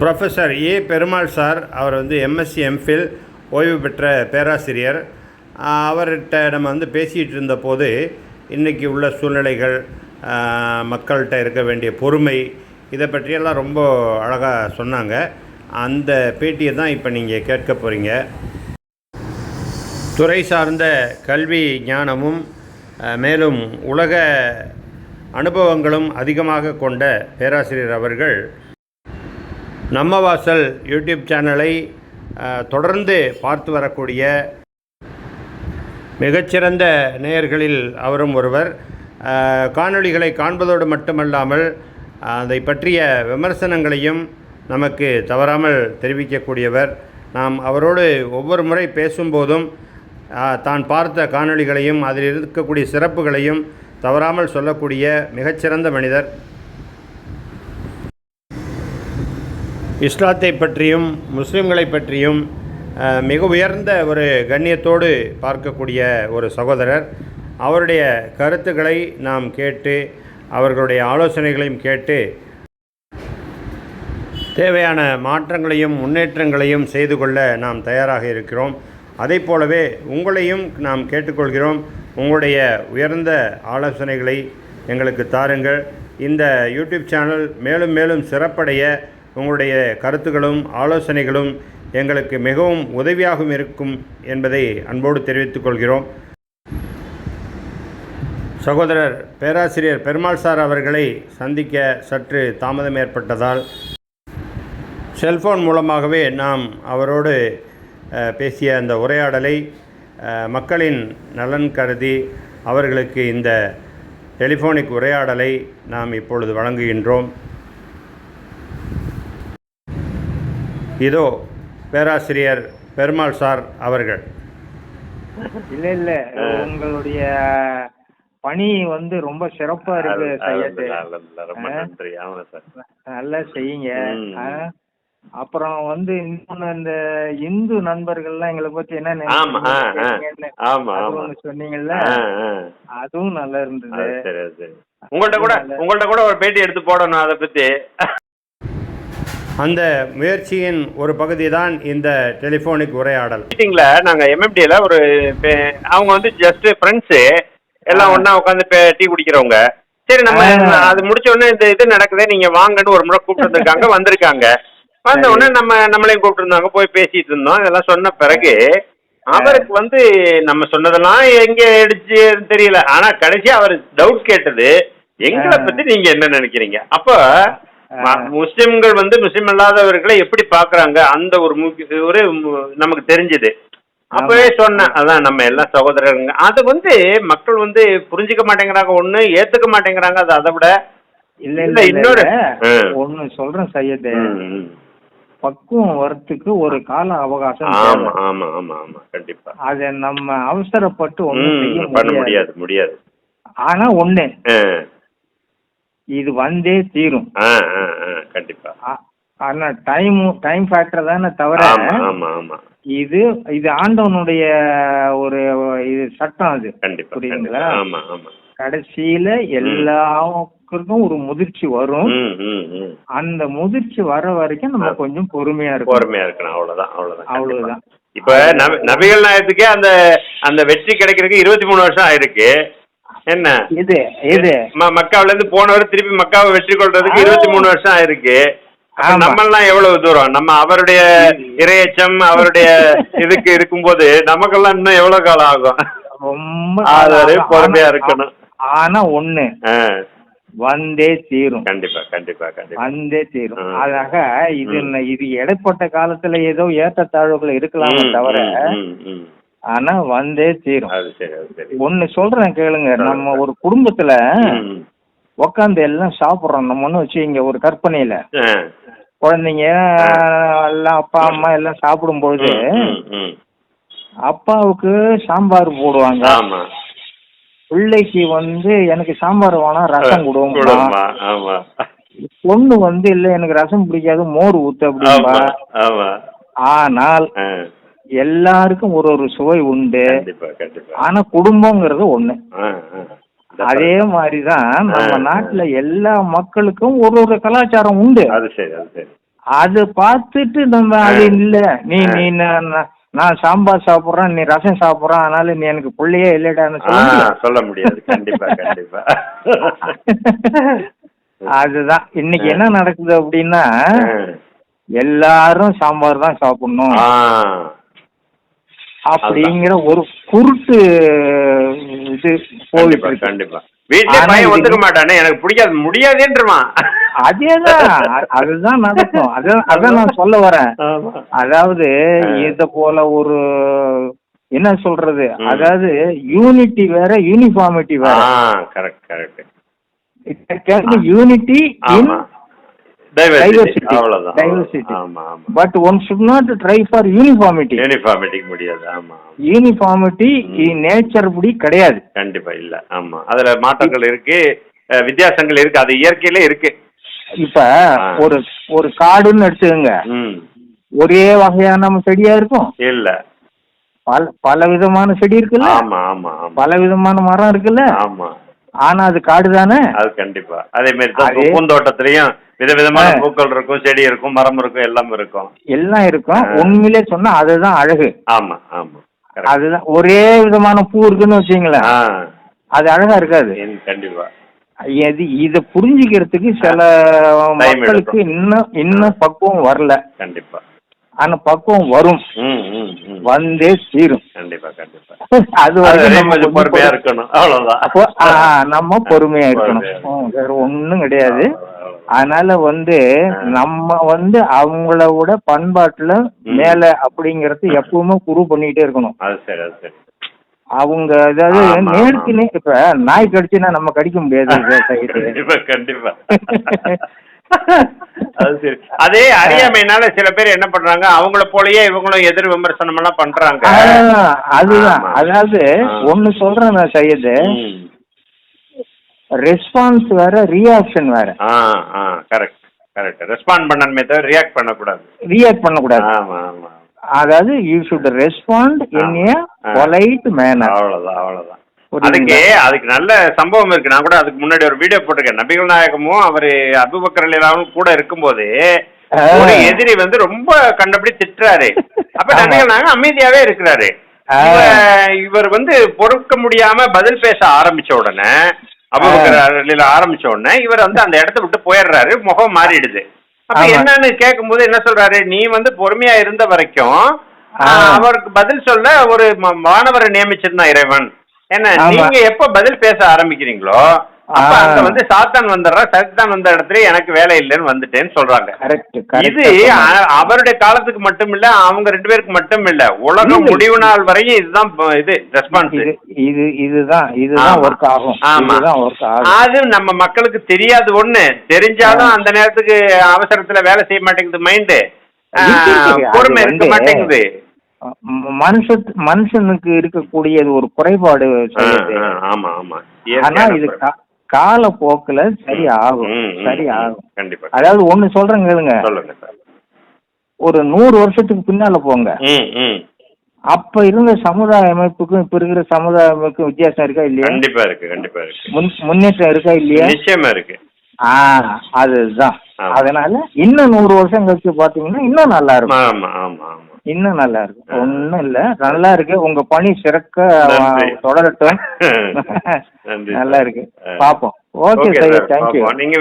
Professor A Perumal sir அவர் வந்து MSc MPhil ஓய்வு பெற்ற பேராசிரியர். அவர்கிட்ட நம்ம வந்து பேசிகிட்டு இருந்தபோது இன்றைக்கி உள்ள சூழ்நிலைகள் மக்கள்கிட்ட இருக்க வேண்டிய பொறுமை இதை பற்றியெல்லாம் ரொம்ப அழகாக சொன்னாங்க. அந்த பேட்டியை தான் இப்போ நீங்கள் கேட்க போகிறீங்க துறை சார்ந்த கல்வி ஞானமும் மேலும் உலக அனுபவங்களும் அதிகமாக கொண்ட பேராசிரியர் அவர்கள் நம்ம வாசல் யூடியூப் சேனலை தொடர்ந்து பார்த்து வரக்கூடிய மிகச்சிறந்த நேயர்களில் அவரும் ஒருவர். காணொளிகளை காண்பதோடு மட்டுமல்லாமல் அதை பற்றிய விமர்சனங்களையும் நமக்கு தவறாமல் தெரிவிக்கக்கூடியவர். நாம் அவரோடு ஒவ்வொரு முறை பேசும்போதும் தான் பார்த்த காணொளிகளையும் அதில் இருக்கக்கூடிய சிறப்புகளையும் தவறாமல் சொல்லக்கூடிய மிகச்சிறந்த மனிதர். இஸ்லாத்தை பற்றியும் முஸ்லீம்களை பற்றியும் மிக உயர்ந்த ஒரு கண்ணியத்தோடு பார்க்கக்கூடிய ஒரு சகோதரர். அவருடைய கருத்துக்களை நாம் கேட்டு அவர்களுடைய ஆலோசனைகளையும் கேட்டு தேவையான மாற்றங்களையும் முன்னேற்றங்களையும் செய்து கொள்ள நாம் தயாராக இருக்கிறோம். அதைப் போலவே உங்களையும் நாம் கேட்டுக்கொள்கிறோம். உங்களுடைய உயர்ந்த ஆலோசனைகளை எங்களுக்கு தாருங்கள். இந்த யூடியூப் சேனல் மேலும் மேலும் சிறப்படைய உங்களுடைய கருத்துக்களும் ஆலோசனைகளும் எங்களுக்கு மிகவும் உதவியாகவும் இருக்கும் என்பதை அன்போடு தெரிவித்துக் கொள்கிறோம். சகோதரர் பேராசிரியர் பெருமாள் சார் அவர்களை சந்திக்க சற்று தாமதம் ஏற்பட்டதால் செல்போன் மூலமாகவே நாம் அவரோடு பேசிய அந்த உரையாடலை மக்களின் நலன் கருதி அவர்களுக்கு இந்த டெலிஃபோனிக் உரையாடலை நாம் இப்பொழுது வழங்குகின்றோம். இதோ பேராசிரியர் பெருமாள் சார் அவர்கள். இல்ல இல்ல. உங்களுடைய பணி வந்து ரொம்ப சிறப்பா இருக்கு சையது. ரொம்ப ஆ? நன்றி. ஆமா சார். நல்லா செய்யுங்க? அப்புறம் வந்து இன்னொன்னு இந்த இந்து நண்பர்கள்லாம் எங்களை பத்தி என்ன சொன்னீங்கல்ல. அதுவும் நல்லா இருந்தது. உங்கள்ட்ட கூட உங்கள்ட்ட கூட ஒரு பேட்டி எடுத்து போடணும் அதை பத்தி. அந்த முயற்சியின் ஒரு பகுதி தான் இந்த டெலிஃபோனிக் உரையாடல் மீட்டிங்ல நாங்க எம்எம்டில ஒரு அவங்க வந்து ஜஸ்ட் ஃப்ரெண்ட்ஸ் எல்லாம். ஒண்ணா உட்காந்து டீ குடிக்கிறவங்க சரி நம்ம. அது முடிச்ச உடனே இந்த இது நடக்குதே நீங்க வாங்கன்னு ஒரு முறை கூப்பிட்டுருக்காங்க வந்திருக்காங்க வந்த. உடனே நம்ம நம்மளையும் கூப்பிட்டுருந்தாங்க போய் பேசிட்டு இருந்தோம் இதெல்லாம் சொன்ன பிறகு அவருக்கு வந்து நம்ம சொன்னதெல்லாம் எங்க எடுச்சு தெரியல ஆனா கடைசியா அவர் டவுட் கேட்டது எங்களை. பத்தி நீங்க என்ன நினைக்கிறீங்க அப்ப முஸ்லிம்கள் வந்து முஸ்லிம் அல்லாதவர்களை எப்படி பாக்குறாங்க அந்த ஒரு ஒரு நமக்கு தெரிஞ்சது. அப்பவே. சொன்னேன். அதான் நம்ம எல்லாம் சகோதரருங்க அது வந்து மக்கள் வந்து புரிஞ்சுக்க மாட்டேங்கிறாங்க. ஒண்ணு ஏத்துக்க மாட்டேங்கிறாங்க. அது அதை விட இல்ல இல்ல, இன்னொரு-. ஒண்ணு சொல்றேன் சையது. பக்குவம் வரத்துக்கு ஒரு கால அவகாசம் ஆமா தேவை. ஆமா ஆமா ஆமா. கண்டிப்பா. அத நம்ம அவசரப்பட்டு ஒண்ணும் செய்ய பண்ண முடியாது. முடியாது ஆனா ஒண்ணு. இது வந்தே தீரும். கண்டிப்பா. ஆனா டைம் டைம் ஃபேக்டர் தானே தவிர இது இது ஆண்டவனுடைய ஒரு இது சட்டம் அது. புரியுதுங்களா? கடைசியில எல்லாருக்கும் ஒரு முதிர்ச்சி வரும். அந்த முதிர்ச்சி வர வரைக்கும் நம்ம கொஞ்சம் பொறுமையா இருக்கும் பொறுமையா இருக்கணும். அவ்வளவுதான் அவ்வளவுதான். அவ்வளவுதான். இப்ப நபி- நபிகள் நாயகத்துக்கே அந்த அந்த வெற்றி கிடைக்கிறதுக்கு இருபத்தி மூணு வருஷம் ஆயிருக்கு. என்ன? இது இது. மக்காவுல இருந்து போனவர் திருப்பி மக்காவை வெற்றி கொள்றதுக்கு. இருபத்தி மூணு வருஷம் ஆயிருக்கு. ஆமா. நம்மெல்லாம் எவ்வளவு தூரம்? நம்ம அவருடைய இரையச்சம் அவருடைய இதுக்கு இருக்கும்போது நமக்கெல்லாம் இன்னும் எவ்வளவு காலம் ஆகும்? ரொம்ப ஆனா- பொறுமையா இருக்கணும். ஆனா ஒண்ணு. வந்தே தீரும். கண்டிப்பா கண்டிப்பா கண்டிப்பா. வந்தே தீரும். அதாக இது இது இடைப்பட்ட காலத்துல ஏதோ ஏற்றத்தாழ்வுகள் இருக்கலாமே ம், தவிர. ஆனா வந்தே தீரும். அது சரி அது சரி. ஒண்ணு சொல்றேன் கேளுங்க. நம்ம ஒரு குடும்பத்துல உக்காந்து எல்லாம் சாப்பிடுறோம். நம்ம ஒண்ணு வச்சு இங்க ஒரு கற்பனையில. குழந்தைங்க எல்லாம் அப்பா அம்மா எல்லாம் சாப்பிடும் பொழுது ம், ம். அப்பாவுக்கு சாம்பார் போடுவாங்க. பிள்ளைக்கு வந்து எனக்கு சாம்பார் வேணாம் ரசம் கொடுமா பொண்ணு வந்து இல்ல எனக்கு ரசம் பிடிக்காது மோர் ஊத்து ஆமா ஆனால் எல்லாருக்கும் ஒரு ஒரு சுவை உண்டு. ஆனா குடும்பங்கிறது ஒண்ணு. அதே மாதிரிதான் நம்ம. நாட்டுல எல்லா மக்களுக்கும் ஒரு ஒரு கலாச்சாரம் உண்டு. அது சரி அது பார்த்துட்டு நம்ம அது இல்ல. நீ நீ நான் சாம்பார் சாப்பிட்றேன் நீ ரசம் சாப்பிட்றேன் அதனால நீ எனக்கு பிள்ளையே இல்லடான்னு சொல்ல முடியாது. கண்டிப்பா கண்டிப்பா. அதுதான். இன்னைக்கு என்ன நடக்குது அப்படின்னா. எல்லாரும் சாம்பார் தான் சாப்பிடணும். அப்படிங்கிற ஒரு குருட்டு இது போயிட்டு கண்டிப்பா ஆனா பையன் இது- ஒத்துக்க மாட்டானே எனக்கு பிடிக்காது முடியாதுன்றவான். அதேதான் அதுதான் நடக்கும் அதான் அதான் நான் சொல்ல வரேன். அதாவது. இத போல ஒரு என்ன சொல்றது. அதாவது யூனிட்டி வேற யூனிஃபார்மிட்டி வேற. Correct correct unity in diversity. அவ்வளவுதான். But one should not try for uniformity யூனிஃபார்மிட்டிக்கு முடியாது. ஆமா. யூனிஃபார்மிட்டி நேச்சர் படி கிடையாது. கண்டிப்பா இல்ல. ஆமா. அதுல மாற்றங்கள் இருக்கு. வித்தியாசங்கள் இருக்கு. அது இயற்கையில இருக்கு. இப்ப. ஒரு ஒரு காடுன்னு எடுத்துக்கோங்க. ஒரே வகையான செடியா இருக்கும். இல்ல. பல பல விதமான செடி இருக்குல்ல? ஆமா ஆமா பல விதமான மரம் இருக்குல்ல? ஆமா. ஆனா அது காடு தானே அது கண்டிப்பா. அதே மாதிரி பூந்தோட்டத்திலயும் விதவிதமான. பூக்கள் இருக்கும் செடி இருக்கும் மரம் இருக்கும் எல்லாம் இருக்கும். எல்லாம் இருக்கும். உண்மையிலே சொன்னா அதுதான் அழகு. ஆமா ஆமா. அதுதான் ஒரே விதமான பூ இருக்குன்னு வச்சுங்களேன் அது அழகா இருக்காது. கண்டிப்பா. இது இத புரிஞ்சுக்கிறதுக்கு சில மக்களுக்கு. இன்னும் இன்னும் பக்குவம் வரல. கண்டிப்பா. ஆனா பக்குவம் வரும். வந்தே தீரும். கண்டிப்பா கண்டிப்பா. அது வரைக்கும் பொறுமையா பொறு- இருக்கணும். அவ்வளவுதான். நம்ம பொறுமையா இருக்கணும். வேற ஒண்ணும் கிடையாது. அதனால வந்து. நம்ம வந்து அவங்கள விட பண்பாட்டுல. மேல அப்படிங்கறது எப்பவுமே ப்ரூவ் பண்ணிட்டே இருக்கணும் அது சரி அது சரி அவங்க அதாவது நேருக்கு ஆமா. நே இப்ப நாய் கடிச்சுன்னா நம்ம கடிக்க முடியாது. கண்டிப்பா அது சரி அதே அறியாமைனால சில பேர் என்ன பண்றாங்க அவங்கள போலயே இவங்களும் எதிர் விமர்சனம் எல்லாம் பண்றாங்க அதுதான். அதாவது. ஒண்ணு சொல்றேன் நான் சையது. ரெஸ்பான்ஸ் வேற ரியாக்ஷன் வேற. ஆ ஆ கரெக்ட் கரெக்ட் ரெஸ்பாண்ட் பண்ணணுமே தவிர ரியாக்ட் பண்ணக்கூடாது. ரியாக்ட் பண்ணக்கூடாது. ஆமா ஆமா. அதாவது you should respond in a. Polite manner அவ்வளவுதான் அவ்வளவுதான்? அதுக்கு அதுக்கு நல்ல சம்பவம் இருக்கு. நான் கூட அதுக்கு முன்னாடி ஒரு வீடியோ போட்டிருக்கேன். நபிகள் நாயகமும் அவரு அபுபக்கர் அலிலாவும் கூட இருக்கும்போது. ஒரு எதிரி வந்து ரொம்ப கண்டபடி திட்டுறாரு. அப்ப. நபிகள் நாயகம் அமைதியாவே இருக்கிறாரு. இவர் வந்து பொறுக்க முடியாம பதில் பேச ஆரம்பிச்ச உடனே அபுபக்கர் ஆரம்பிச்ச உடனே இவர் வந்து அந்த இடத்த விட்டு போயிடுறாரு முகம் மாறிடுது. அப்ப. என்னன்னு கேட்கும்போது என்ன சொல்றாரு? நீ வந்து பொறுமையா இருந்த வரைக்கும் அவருக்கு பதில் சொல்ல ஒரு மாணவரை நியமிச்சிருந்தான் இறைவன். என்ன. நீங்க எப்ப பதில் பேச ஆரம்பிக்கிறீங்களோ அப்ப. அங்க வந்து சாத்தான் வந்துடுறா சாத்தான் வந்த இடத்துல எனக்கு வேலை இல்லைன்னு வந்துட்டேன்னு சொல்றாங்க. கரெக்ட் இது அவருடைய காலத்துக்கு மட்டும் இல்ல அவங்க ரெண்டு பேருக்கு மட்டும் இல்ல. உலகம். முடிவு நாள் வரையும் இதுதான் இது ரெஸ்பான்ஸ் இது இது இதுதான் இதுதான். ஒர்க் ஆகும். ஆமா. அது நம்ம மக்களுக்கு தெரியாது ஒண்ணு. தெரிஞ்சாலும் அந்த நேரத்துக்கு அவசரத்துல வேலை செய்ய மாட்டேங்குது மைண்டு பொறுமை இருக்க மாட்டேங்குது. மனுஷ மனுஷனுக்கு இருக்கக்கூடியது ஒரு குறைபாடு ஆமா ஆமா. ஆனா இது பொறுமை. கா- காலப்போக்குல சரி ஆகும் சரி. ஆகும் கண்டிப்பா. அதாவது ஒண்ணு சொல்றேன் கேளுங்க. ஒரு நூறு வருஷத்துக்கு பின்னால போங்க. அப்ப இருந்த சமுதாய அமைப்புக்கும் இப்ப இருக்கிற சமுதாய அமைப்புக்கும் வித்தியாசம் இருக்கா இல்லையா? கண்டிப்பா இருக்கு கண்டிப்பா இருக்கு. முன் முன்னேற்றம் இருக்கா இல்லையா? நிச்சயமா இருக்கு. ஆ அதுதான். அதனால இன்னும் நூறு வருஷம் கழிச்சு பாத்தீங்கன்னா இன்னும் நல்லா இருக்கும். ஆமா ஆமா ஆமா. இன்னும் நல்லா இருக்கும் ஒண்ணும் இல்ல. நல்லா இருக்கு. உங்க பணி சிறக்க தொடரட்டும். நல்லா. இருக்கு. பாப்போம். Okay sir. Thank you. நீங்க